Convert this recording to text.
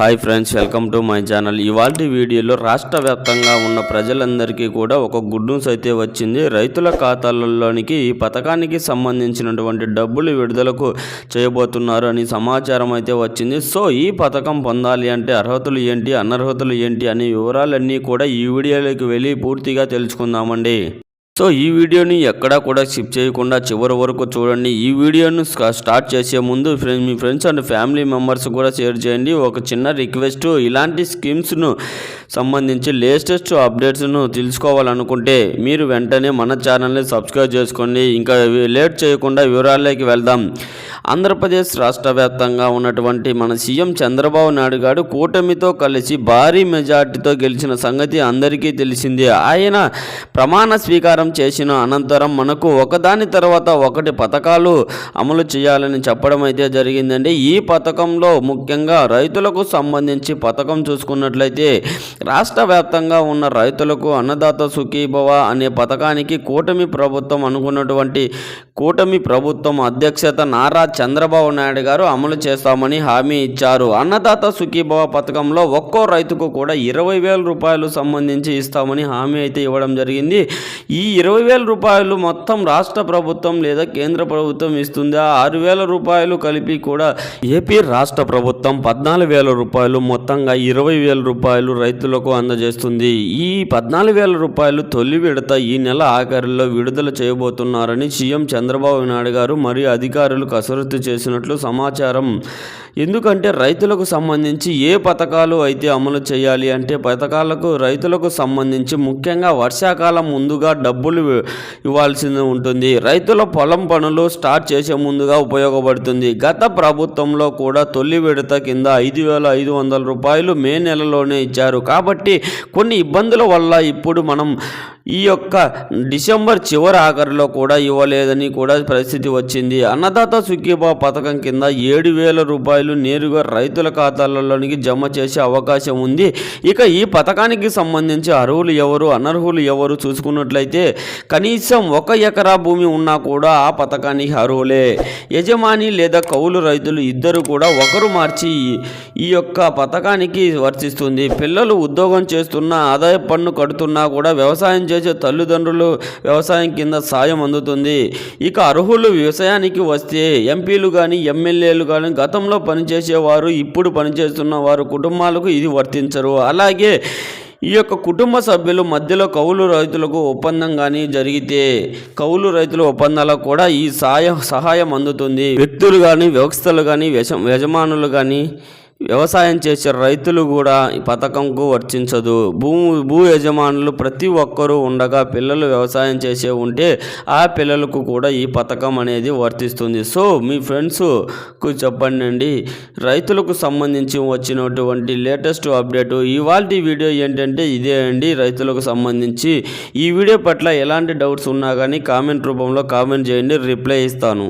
Hi friends welcome to my channel. ఇవాళ వీడియోలో రాష్ట్ర వ్యాప్తంగా ఉన్న ప్రజలందరికీ కూడా ఒక గుడ్ న్యూస్ అయితే వచ్చింది. రైతుల ఖాతాలలోనికి ఈ పథకానికి సంబంధించినటువంటి డబ్బులు విడుదలకు చేయబోతున్నారు అని సమాచారం అయితే వచ్చింది. సో ఈ పథకం పొందాలి అంటే అర్హతలు ఏంటి అనర్హతలు ఏంటి అనే వివరాలన్నీ కూడా ఈ వీడియోలోకి వెళ్ళి పూర్తిగా తెలుసుకుందామండి. సో ఈ వీడియోని ఎక్కడా కూడా స్కిప్ చేయకుండా చివరి వరకు చూడండి. ఈ వీడియోను స్టార్ట్ చేసే ముందు ఫ్రెండ్ మీ ఫ్రెండ్స్ అండ్ ఫ్యామిలీ మెంబర్స్ కూడా షేర్ చేయండి. ఒక చిన్న రిక్వెస్ట్ ఇలాంటి స్కీమ్స్ను సంబంధించి లేటెస్ట్ అప్డేట్స్ను తెలుసుకోవాలనుకుంటే మీరు వెంటనే మన ఛానల్ని సబ్స్క్రైబ్ చేసుకోండి. ఇంకా లేట్ చేయకుండా వివరాల్లోకి వెళ్దాం. ఆంధ్రప్రదేశ్ రాష్ట్ర వ్యాప్తంగా ఉన్నటువంటి మన సీఎం చంద్రబాబు నాయుడు గారు కూటమితో కలిసి భారీ మెజార్టీతో గెలిచిన సంగతి అందరికీ తెలిసిందే. ఆయన ప్రమాణ స్వీకారం చేసిన అనంతరం మనకు ఒకదాని తర్వాత ఒకటి పథకాలు అమలు చేయాలని చెప్పడం అయితే జరిగిందండి. ఈ పథకంలో ముఖ్యంగా రైతులకు సంబంధించి పథకం చూసుకున్నట్లయితే రాష్ట్ర వ్యాప్తంగా ఉన్న రైతులకు అన్నదాత సుఖీభవ అనే పథకానికి కూటమి ప్రభుత్వం అనుకున్నటువంటి కూటమి ప్రభుత్వం అధ్యక్షత నారా చంద్రబాబు నాయుడు గారు అమలు చేస్తామని హామీ ఇచ్చారు. అన్నదాత సుఖీభవ పథకంలో ఒక్కో రైతుకు కూడా ఇరవై వేల రూపాయలు సంబంధించి ఇస్తామని హామీ అయితే ఇవ్వడం జరిగింది. ఈ ఇరవై వేల రూపాయలు మొత్తం రాష్ట్ర ప్రభుత్వం లేదా కేంద్ర ప్రభుత్వం ఇస్తుంది? ఆరు వేల రూపాయలు కలిపి కూడా ఏపీ రాష్ట్ర ప్రభుత్వం పద్నాలుగు వేల రూపాయలు మొత్తంగా ఇరవై వేల రూపాయలు రైతులకు అందజేస్తుంది. ఈ పద్నాలుగు వేల రూపాయలు తొలి విడత ఈ నెల ఆఖరిలో విడుదల చేయబోతున్నారని సీఎం చంద్రబాబు నాయుడు గారు మరియు అధికారులు కసరత్తు చేసినట్లు సమాచారం. ఎందుకంటే రైతులకు సంబంధించి ఏ పథకాలు అయితే అమలు చేయాలి అంటే పథకాలకు రైతులకు సంబంధించి ముఖ్యంగా వర్షాకాలం ముందుగా డబ్బులు ఇవ్వాల్సి ఉంటుంది. రైతుల పొలం పనులు స్టార్ట్ చేసే ముందుగా ఉపయోగపడుతుంది. గత ప్రభుత్వంలో కూడా తొలి విడత కింద ఐదు వేల ఐదు వందల రూపాయలు మే నెలలోనే ఇచ్చారు. కాబట్టి కొన్ని ఇబ్బందుల వల్ల ఇప్పుడు మనం ఈ యొక్క డిసెంబర్ చివరి ఆఖరిలో కూడా ఇవ్వలేదని కూడా పరిస్థితి వచ్చింది. అన్నదాత సుఖీభా పథకం కింద ఏడు వేల రూపాయలు నేరుగా రైతుల ఖాతాలలోనికి జమ చేసే అవకాశం ఉంది. ఇక ఈ పథకానికి సంబంధించి అర్హులు ఎవరు అనర్హులు ఎవరు చూసుకున్నట్లయితే కనీసం ఒక ఎకరా భూమి ఉన్నా కూడా ఆ పథకానికి అర్హులే. యజమాని లేదా కౌలు రైతులు ఇద్దరు కూడా ఒకరు మార్చి ఈ- యొక్క పథకానికి వర్తిస్తుంది. పిల్లలు ఉద్యోగం చేస్తున్నా ఆదాయ పన్ను కడుతున్నా కూడా వ్యవసాయం చేసే తల్లిదండ్రులు వ్యవసాయం కింద సాయం అందుతుంది. ఇక అర్హులు వ్యవసాయానికి వస్తే ఎం ఎంపీలు కానీ ఎమ్మెల్యేలు కానీ గతంలో పనిచేసేవారు ఇప్పుడు పనిచేస్తున్న వారు కుటుంబాలకు ఇది వర్తించరు. అలాగే ఈ యొక్క కుటుంబ సభ్యులు మధ్యలో కౌలు రైతులకు ఒప్పందం కానీ జరిగితే కౌలు రైతుల ఒప్పందాలకు కూడా ఈ సాయం సహాయం అందుతుంది. వ్యక్తులు కానీ వ్యవస్థలు కానీ యజమానులు కానీ వ్యవసాయం చేసే రైతులు కూడా ఈ పథకంకు వర్తించదు. భూ భూ యజమానులు ప్రతి ఒక్కరూ ఉండగా పిల్లలు వ్యవసాయం చేసే ఉంటే ఆ పిల్లలకు కూడా ఈ పథకం అనేది వర్తిస్తుంది. సో మీ ఫ్రెండ్స్కు చెప్పండి రైతులకు సంబంధించి వచ్చినటువంటి లేటెస్ట్ అప్డేట్. ఇవాళ వీడియో ఏంటంటే ఇదే అండి రైతులకు సంబంధించి. ఈ వీడియో పట్ల ఎలాంటి డౌట్స్ ఉన్నా కానీ కామెంట్ రూపంలో కామెంట్ చేయండి రిప్లై ఇస్తాను.